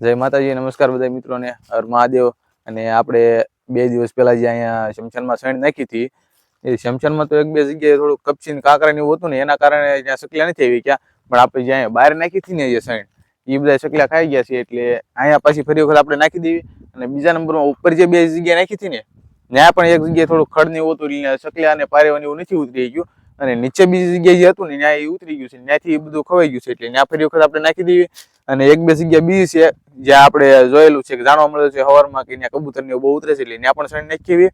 જય માતાજી, નમસ્કાર બધા મિત્રોને હર મહાદેવ. અને આપણે બે દિવસ પહેલા જે અહીંયા શમશાનમાં સણ નાખી હતી, એ શમશાનમાં તો એક બે જગ્યાએ થોડું કપચીને કાંકરાને એવું હતું ને, એના કારણે ત્યાં સકલા નથી આવી ક્યાં. પણ આપણે જ્યાં બહાર નાખી હતી ને જે સણ એ બધા સકલા ખાઈ ગયા છે એટલે અહીંયા પાછી ફરી વખત આપણે નાખી દેવી. અને બીજા નંબરમાં ઉપર જે બે જગ્યાએ નાખી હતી ને, ત્યાં પણ એક જગ્યાએ થોડું ખડને એવું હતું, એટલે સકલા અને પારેવાની એવું નથી ઉતરી ગયું. અને નીચે બીજી જગ્યાએ જે હતું ને, ત્યાં એ ઉતરી ગયું છે, ત્યાંથી એ બધું ખવાઈ ગયું છે, એટલે ત્યાં ફરી વખત આપણે નાખી દેવી. અને એક બે જગ્યા બી છે, જ્યાં આપણે જોયેલું છે કે જાણવા મળ્યું છે હવારમાં કે ત્યાં કબૂતર ને બહુ ઉતરે છે એટલે ત્યાં પણ શણી નાખી એવી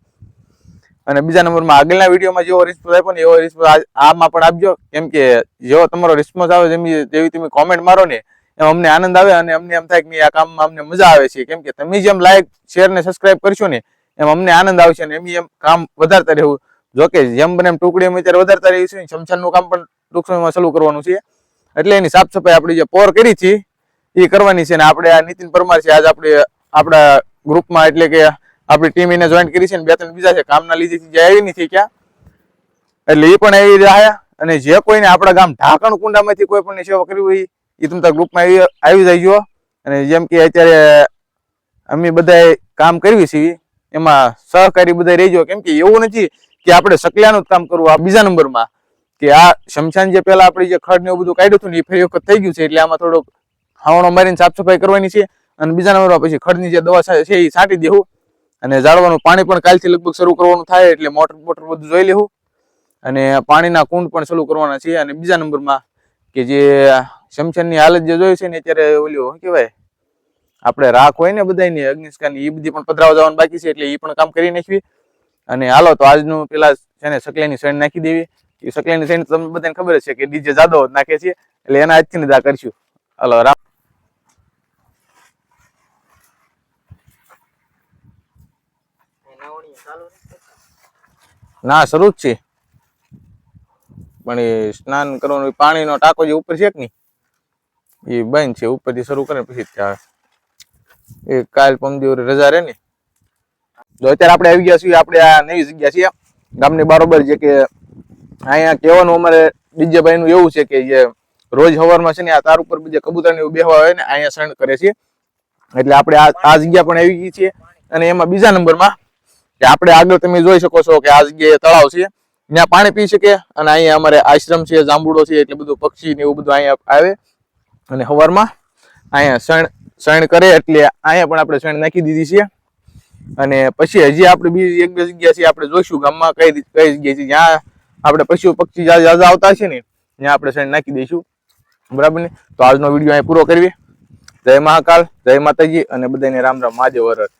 અને બીજા નંબરમાં આગળના વિડીયોમાં જેવો રિસ્પોન્સ આપ્યો ને એવો રિસ્પોન્સ આમાં પણ આપજો. કેમ કે જેવો તમારો રિસ્પોન્સ આવે જેમ જેવી તમે કોમેન્ટ મારો ને, એમ અમને આનંદ આવે અને અમને એમ થાય કે આ કામમાં અમને મજા આવે છે. કેમ કે તમે જેમ લાઈક શેર ને સબસ્ક્રાઇબ કરશો ને, એમ અમને આનંદ આવશે અને એમ એમ કામ વધારતા રહેવું. જોકે જેમ બને એમ ટુકડી અમે અત્યારે વધારતા રહીશું શમશાનનું કામ પણ ટૂંક સમયમાં ચાલુ કરવાનું છે. એટલે એની સાફ સફાઈ આપણી જે પોર કરી છે એ કરવાની છે ને આપણે આ નીતિન પરમાર છે, આજ આપણે, આપણા ગ્રુપમાં એટલે કે આપણી ટીમ એને જોઈન કરી છે ને બે ત્રણ બીજા છે, કામના લીધે જે આવી નથી ક્યાં. એટલે એ પણ આવી રહ્યા અને જે કોઈને આપણા ગામ ઢાંકણ કુંડામાંથી કોઈ પણ સેવા કરવી હોય એ તમારા ગ્રુપમાં આવી આવી જાય અને જેમ કે અત્યારે અમે બધાએ કામ કરવી છીએ એમાં સહકારી બધા રહીજો કેમ કે એવું નથી કે આપણે સકલ્યાનું જ કામ કરવું, આ બીજા નંબરમાં. કે આ શમશાન જે પહેલા આપણે જે ખડ ને એવું બધું કાઢ્યું હતું ને એ ફરી વખત થઈ ગયું છે, એટલે આમાં થોડોક હાવણો મારીને સાફ સફાઈ કરવાની છે અને બીજા નંબરમાં પછી ખડની જે દવા છે એ છાંટી દેવું અને જાળવાનું પાણી પણ કાલથી લગભગ શરૂ કરવાનું થાય એટલે મોટર મોટર બધું જોઈ લેવું અને પાણીના કુંડ પણ શરૂ કરવાના છે અને બીજા નંબરમાં કે જે શમશાનની હાલત જે જોઈ છે ને અત્યારે ઓલ્યો શું કહેવાય? આપણે રાખ હોય ને બધાની અગ્નિસ્કાની એ બધી પણ પધરાવા જવાનું બાકી છે એટલે એ પણ કામ કરી નાખવી. અને હાલો તો આજનું પેલા છે ને સકલેની સૈણ નાખી દેવી. એ સકલેની સૈણ તમને બધાને ખબર છે કે ડીજે જાદવ નાખે છે. એટલે એના આજથી જ આ કરશું. હાલો, રામ. ના, શરૂ જ છે. પણ એ સ્નાન કરવાનું પાણી પાણીનો ટાંકો જે ઉપર છે કે નહીં, એ બંધ છે. ઉપરથી શરૂ કરે પછી જ એ કાલ પમદી રજા રહે ને. તો અત્યારે આપણે આવી ગયા છીએ, આપણે આ નવી જગ્યા છીએ. ગામની બારોબર જે કે અહીંયા કહેવાનું અમારે ડીજેભાઈ નું એવું છે કે જે રોજ સવારમાં છે ને આ તાર ઉપર બીજે કબૂતર ને બેહવા હોય ને, અહીંયા શણ કરે છે. એટલે આપણે આ જગ્યા પણ આવી ગઈ છીએ. અને એમાં બીજા નંબરમાં કે આપણે આગળ તમે જોઈ શકો છો કે આ જગ્યાએ તળાવ છે. ત્યાં પાણી પી શકે અને અહીંયા અમારે આશ્રમ છે, જાંબુડો છે, એટલે બધું પક્ષી ને એવું બધું અહીંયા આવે. અને હવારમાં અહીંયા શણ શણ કરે એટલે અહીંયા પણ આપણે શણ નાખી દીધી છે. અને પછી હજી આપણે બીજી એક બે જગ્યા છે આપણે જોઈશું ગામમાં કઈ કઈ જગ્યા છે. જ્યાં આપણે પશુ પક્ષી જ્યાં આવતા છે ને, ત્યાં આપણે શણ નાખી દઈશું. બરાબર ને? તો આજનો વીડિયો અહીં પૂરો કરીએ. જય મહાકાલ, જય માતાજી અને બધાને રામ રામ. મહાદેવ હર હર.